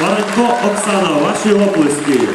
Гніва. Оксана, ваші оплески.